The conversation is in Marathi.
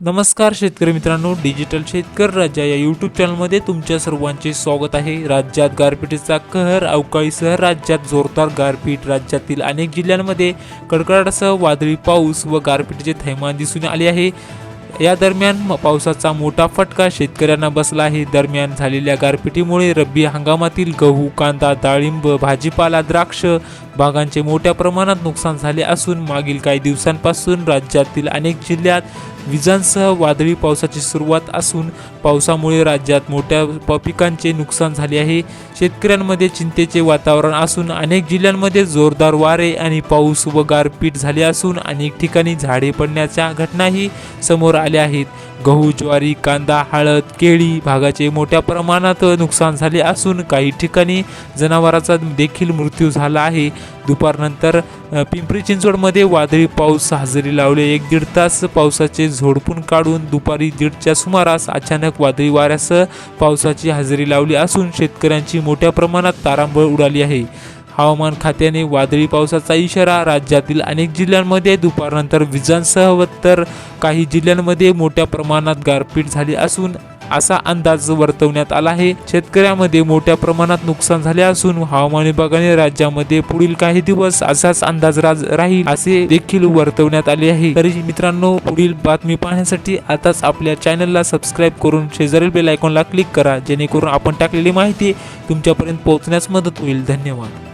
नमस्कार शेतकरी मित्रांनो डिजिटल शेतकरी राजा या यूट्यूब चॅनलमध्ये तुमच्या सर्वांचे स्वागत आहे. राज्यात गारपिटीचा कहर अवकाळीसह राज्यात जोरदार गारपीट. राज्यातील अनेक जिल्ह्यांमध्ये कडकडाटासह वादळी पाऊस व गारपिटीचे थैमान दिसून आले आहे. या दरम्यान म- पावसाचा मोठा फटका शेतकऱ्यांना बसला आहे. दरम्यान झालेल्या गारपिटीमुळे रब्बी हंगामातील गहू कांदा डाळिंब भाजीपाला द्राक्ष बागांचे मोठ्या प्रमाणात नुकसान झाले असून मागील काही दिवसांपासून राज्यातील अनेक जिल्ह्यात विजांसह वादळी पावसाची सुरुवात असून पावसामुळे राज्यात मोठ्या प- पिकांचे नुकसान झाले आहे. शेतकऱ्यांमध्ये चिंतेचे वातावरण असून अनेक जिल्ह्यांमध्ये जोरदार वारे आणि पाऊस व गारपीट झाले असून अनेक ठिकाणी झाडे पडण्याच्या घटनाही समोर आले आहेत. गहू ज्वारी कांदा हळद केळी भागाचे मोठ्या प्रमाणात नुकसान झाले असून काही ठिकाणी जनावराचा देखील मृत्यू झाला आहे. दुपारनंतर पिंपरी चिंचवडमध्ये वादळी पाऊस हजेरी लावले. एक दीड तास पावसाचे झोडपून काढून दुपारी दीडच्या सुमारास अचानक वादळी वाऱ्यासह पावसाची हजेरी लावली असून शेतकऱ्यांची मोठ्या प्रमाणात तारांबळ उडाली आहे. हवामान खात्याने वादळी पावसाचा इशारा राज्यातील अनेक जिल्ह्यांमध्ये दुपारनंतर विजांसह तर काही जिल्ह्यांमध्ये मोठ्या प्रमाणात गारपीट झाली असून असा अंदाज वर्तवण्यात आला आहे. शेतकऱ्यामध्ये मोठ्या प्रमाणात नुकसान झाले असून हवामान विभागाने राज्यामध्ये पुढील काही दिवस असाच अंदाज राज राहील असे देखील वर्तवण्यात आले आहे. तरी मित्रांनो पुढील बातमी पाहण्यासाठी आताच आपल्या चॅनलला सबस्क्राईब करून शेजारील बेल आयकॉनला क्लिक करा जेणेकरून आपण टाकलेली माहिती तुमच्यापर्यंत पोहोचण्यास मदत होईल. धन्यवाद.